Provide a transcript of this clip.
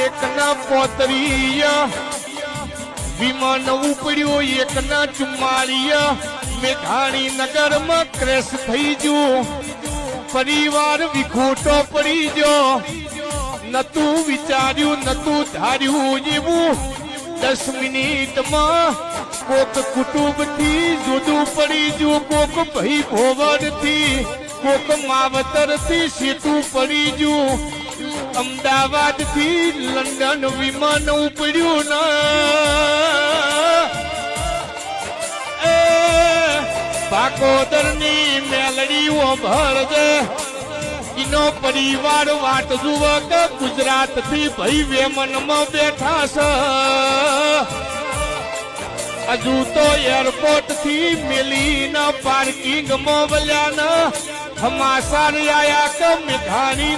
એકના પોતરીય, વિમાન ઉપડ્યું એકના ચુમ્માળીય. મેઘાણી નગરમાં ક્રેશ થઈ ગયું, પરિવાર વિખોટો પડી ગયો. નતું વિચાર્યું, નતું ધાર્યું એવું. દસ મિનિટમાં કોક કુટુંબથી જુદું પડી ગયું, કોક ભાઈ ભોવડથી કોક માવતરથી સીતું પડી ગયું. અમદાવાદથી લંડન વિમાન ઉપડ્યું ના. પાકોદરની મેલડીઓ ભરજે ઇનો પરિવાર વાટ જુવક ગુજરાતથી ભાઈ વેમનમાં બેઠા છે. હજુ તો એરપોર્ટથી મેલીના પાર્કિંગમાં વલ્યા હમાસાર આયા કે મેઘાણી